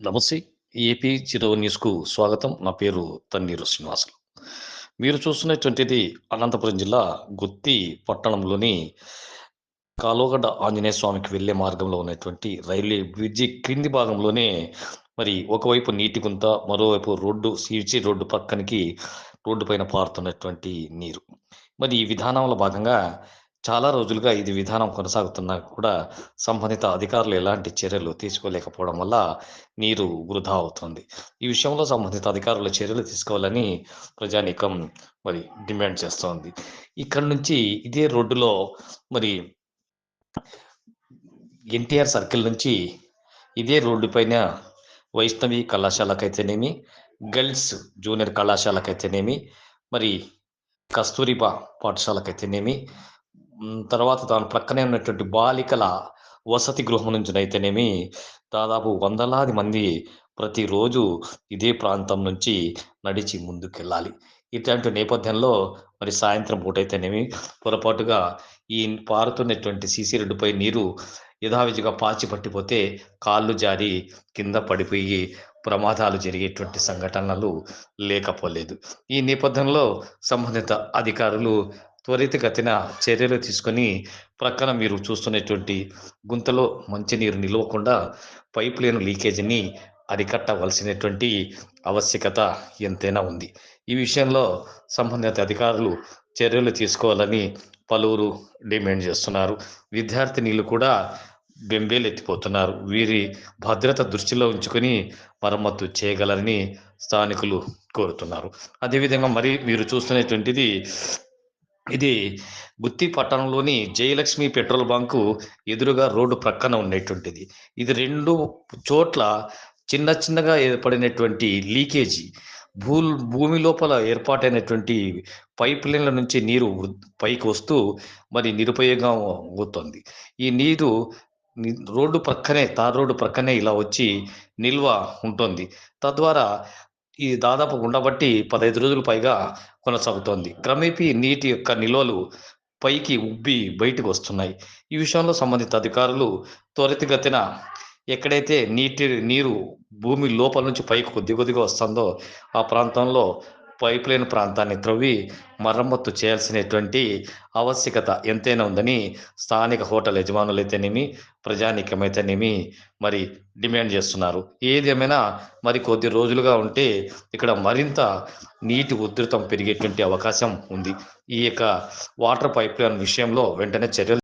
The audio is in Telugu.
నమస్తే. ఏపీ చిరో న్యూస్కు స్వాగతం. నా పేరు తన్నీరు శ్రీనివాసులు. మీరు చూస్తున్నటువంటిది అనంతపురం జిల్లా గుత్తి పట్టణంలోని కాలోగడ్డ ఆంజనేయ స్వామికి వెళ్ళే మార్గంలో ఉన్నటువంటి రైల్వే బ్రిడ్జి క్రింది భాగంలోనే మరి ఒకవైపు నీటి గుంత మరోవైపు రోడ్డు సీచి రోడ్డు పక్కనికి రోడ్డు పైన పారుతున్నటువంటి నీరు. మరి ఈ విధానంలో భాగంగా చాలా రోజులుగా ఇది విధానం కొనసాగుతున్నా కూడా సంబంధిత అధికారులు ఎలాంటి చర్యలు తీసుకోలేకపోవడం వల్ల నీరు వృధా అవుతుంది. ఈ విషయంలో సంబంధిత అధికారుల చర్యలు తీసుకోవాలని ప్రజానీకం మరి డిమాండ్ చేస్తోంది. ఇక్కడ నుంచి ఇదే రోడ్డులో మరి ఎన్టీఆర్ సర్కిల్ నుంచి ఇదే రోడ్డు పైన వైష్ణవి కళాశాలకైతేనేమి గర్ల్స్ జూనియర్ కళాశాలకైతేనేమి మరి కస్తూరిబా పాఠశాలకైతేనేమి తర్వాత దాని ప్రక్కనే ఉన్నటువంటి బాలికల వసతి గృహం నుంచినైతేనేమి దాదాపు వందలాది మంది ప్రతిరోజు ఇదే ప్రాంతం నుంచి నడిచి ముందుకెళ్ళాలి. ఇట్లాంటి నేపథ్యంలో మరి సాయంత్రం పూటైతేనేమి పొరపాటుగా ఈ పారుతున్నటువంటి సీసీ రెడ్డుపై నీరు యథావిధిగా పాచి పట్టిపోతే కాళ్ళు జారి కింద పడిపోయి ప్రమాదాలు జరిగేటువంటి సంఘటనలు లేకపోలేదు. ఈ నేపథ్యంలో సంబంధిత అధికారులు త్వరితగతిన చర్యలు తీసుకొని ప్రక్కన మీరు చూస్తున్నటువంటి గుంతలో మంచినీరు నిలవకుండా పైప్ లైన్ లీకేజీని అరికట్టవలసినటువంటి ఆవశ్యకత ఎంతైనా ఉంది. ఈ విషయంలో సంబంధిత అధికారులు చర్యలు తీసుకోవాలని పలువురు డిమాండ్ చేస్తున్నారు. విద్యార్థినీలు కూడా బెంబేలెత్తిపోతున్నారు. వీరి భద్రత దృష్టిలో ఉంచుకొని మరమ్మతు చేయగలరని స్థానికులు కోరుతున్నారు. అదేవిధంగా మరి మీరు చూస్తున్నటువంటిది ఇది గుత్తి పట్టణంలోని జయలక్ష్మి పెట్రోల్ బంకు ఎదురుగా రోడ్డు ప్రక్కన ఉండేటువంటిది. ఇది రెండు చోట్ల చిన్న చిన్నగా ఏర్పడినటువంటి లీకేజీ. భూ భూమి లోపల ఏర్పాటైనటువంటి పైప్ లైన్ల నుంచి నీరు పైకి వస్తూ మరి నిరుపయోగం అవుతుంది. ఈ నీరు రోడ్డు ప్రక్కనే తార్ రోడ్డు ప్రక్కనే ఇలా వచ్చి నిల్వ ఉంటుంది. తద్వారా ఈ దాదాపు ఉండబట్టి పదహైదు రోజులు పైగా కొనసాగుతోంది. క్రమేపీ నీటి యొక్క నిల్వలు పైకి ఉబ్బి బయటకు వస్తున్నాయి. ఈ విషయంలో సంబంధిత అధికారులు త్వరితగతిన ఎక్కడైతే నీటి నీరు భూమి లోపల నుంచి పైకి కొద్ది కొద్దిగా వస్తుందో ఆ ప్రాంతంలో పైప్లైన్ ప్రాంతాన్ని త్రవ్వి మరమ్మత్తు చేయాల్సినటువంటి ఆవశ్యకత ఎంతైనా ఉందని స్థానిక హోటల్ యజమానులైతేనేమి ప్రజానీకమైతేనేమి మరి డిమాండ్ చేస్తున్నారు. ఏదేమైనా మరి కొద్ది రోజులుగా ఉంటే ఇక్కడ మరింత నీటి ఉధృతం పెరిగేటువంటి అవకాశం ఉంది. ఈ యొక్క వాటర్ పైప్ లైన్ విషయంలో వెంటనే చర్యలు